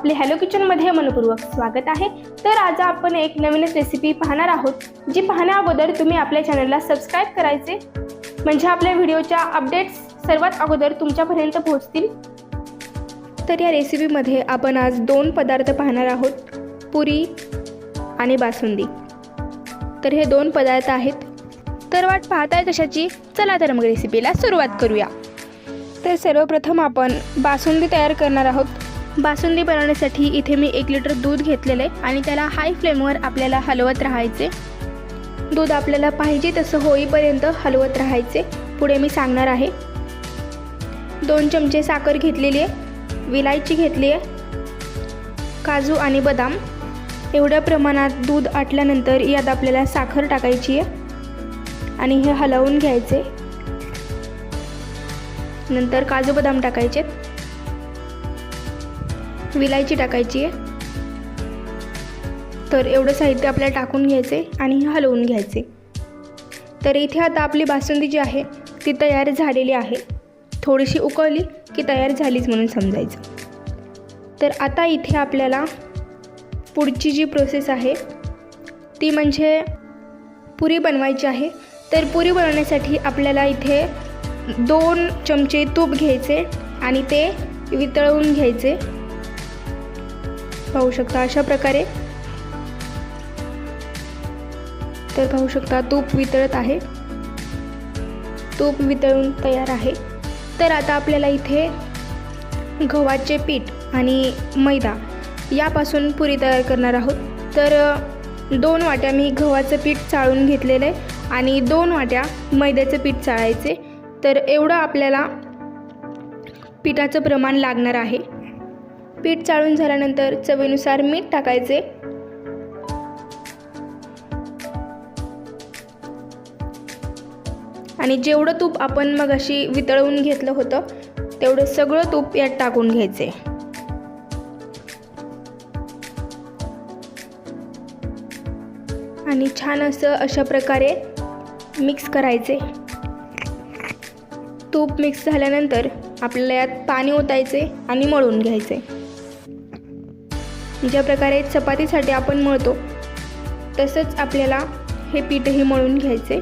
आपले हॅलो किचनमध्ये मनपूर्वक स्वागत आहे. तर आज आपण एक नवीनच रेसिपी पाहणार आहोत जी पाहण्या अगोदर तुम्ही आपल्या चॅनलला सबस्क्राईब करायचे. म्हणजे आपल्या व्हिडिओच्या अपडेट्स सर्वात अगोदर तुमच्यापर्यंत पोहोचतील. तर या रेसिपीमध्ये आपण आज दोन पदार्थ पाहणार आहोत पुरी आणि बासुंदी. तर हे दोन पदार्थ आहेत. तर वाट पाहताय कशाची? चला तर मग रेसिपीला सुरुवात करूया. तर सर्वप्रथम आपण बासुंदी तयार करणार आहोत. बासुंदी बनवण्यासाठी इथे मी एक लिटर दूध घेतलेलं आहे आणि त्याला हाय फ्लेमवर आपल्याला हलवत राहायचे. दूध आपल्याला पाहिजे तसं होईपर्यंत हलवत राहायचे. पुढे मी सांगणार आहे. दोन चमचे साखर घेतलेली आहे. विलायची घेतली आहे. काजू आणि बदाम. एवढ्या प्रमाणात दूध आटल्यानंतर यात आपल्याला साखर टाकायची आहे. आणि हे हलवून घ्यायचे. नंतर काजू बदाम टाकायचे. विलायची टाकायची आहे. तर एवढं साहित्य आपल्याला टाकून घ्यायचे आणि हलवून घ्यायचे. तर इथे आता आपली बासुंदी जी आहे ती तयार झालेली आहे. थोडीशी उकळली की तयार झालीच म्हणून समजायचं. तर आता इथे आपल्याला पुढची जी प्रोसेस आहे ती म्हणजे पुरी बनवायची आहे. तर पुरी बनवण्यासाठी आपल्याला इथे दोन चमचे तूप घ्यायचे आणि ते वितळवून घ्यायचे. पाहू शकता अशा प्रकारे. तर पाहू शकता तूप वितळत आहे. तूप वितळून तयार आहे. तर आता आपल्याला इथे गव्हाचे पीठ आणि मैदा यापासून पुरी तयार करणार आहोत. तर दोन वाट्या मी गव्हाचं पीठ चाळून घेतलेलं आहे आणि दोन वाट्या मैद्याचं पीठ चाळायचे. तर एवढं आपल्याला पिठाचं प्रमाण लागणार आहे. पीठ चाळून झाल्यानंतर चवीनुसार मीठ टाकायचे. आणि जेवढं तूप आपण मग अशी वितळवून घेतलं होतं तेवढं सगळं तूप यात टाकून घ्यायचे. आणि छान असं अशा प्रकारे मिक्स करायचे. तूप मिक्स झाल्यानंतर आपल्याला यात पाणी ओतायचे आणि मळून घ्यायचे. ज्या प्रकारे चपातीसाठी आपण मळतो तसंच आपल्याला हे पीठही मळून घ्यायचे.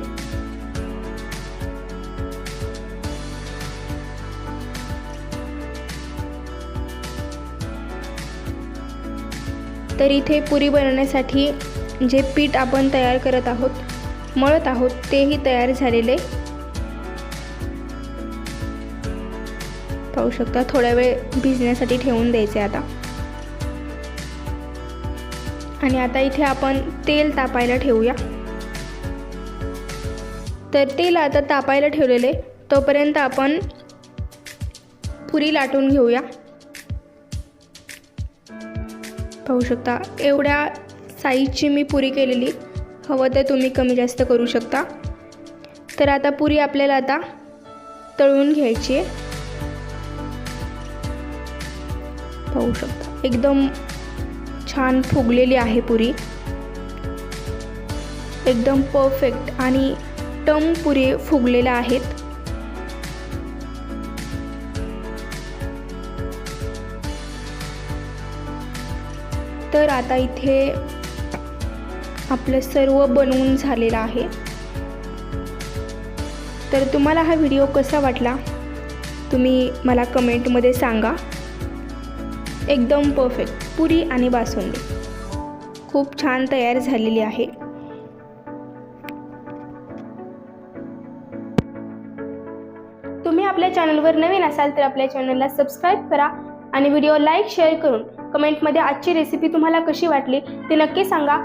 तर इथे पुरी बनवण्यासाठी जे पीठ आपण तयार करत आहोत मळत आहोत तेही तयार झालेले. पाहू शकता थोड्या वेळ भिजण्यासाठी ठेवून द्यायचे आता. आणि आता इथे आपण तेल तापायला ठेवूया. तर तेल आता तापायला ठेवलेले तोपर्यंत आपण पुरी लाटून घेऊया. पाहू शकता एवढ्या साईजची मी पुरी केलेली. हवं तर तुम्ही कमी जास्त करू शकता. तर आता पुरी आपल्याला आता तळून घ्यायची आहे. पाहू शकता एकदम छान फुगलेली आहे पुरी. एकदम परफेक्ट आणि टम पुरी फुगलेल्या आहेत. तर आता इथे आपलं सर्व बनवून झालेलं आहे. तर तुम्हाला हा व्हिडिओ कसा वाटला? तुम्ही मला कमेंटमध्ये सांगा. एकदम परफेक्ट पुरी आणि बासुंदी. खूप छान तयार झालेली आहे. तुम्ही आपल्या चॅनलवर नवीन असाल तर आपल्या चॅनलला सबस्क्राईब करा आणि व्हिडिओ लाईक शेअर करून कमेंटमध्ये आजची रेसिपी तुम्हाला कशी वाटली ते नक्की सांगा.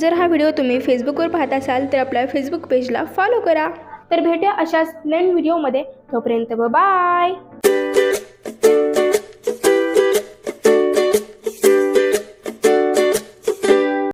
जर हा व्हिडिओ तुम्ही फेसबुकवर पाहत असाल तर आपल्या फेसबुक पेजला फॉलो करा. तर भेटूया अशाच नवीन व्हिडिओमध्ये तोपर्यंत बाय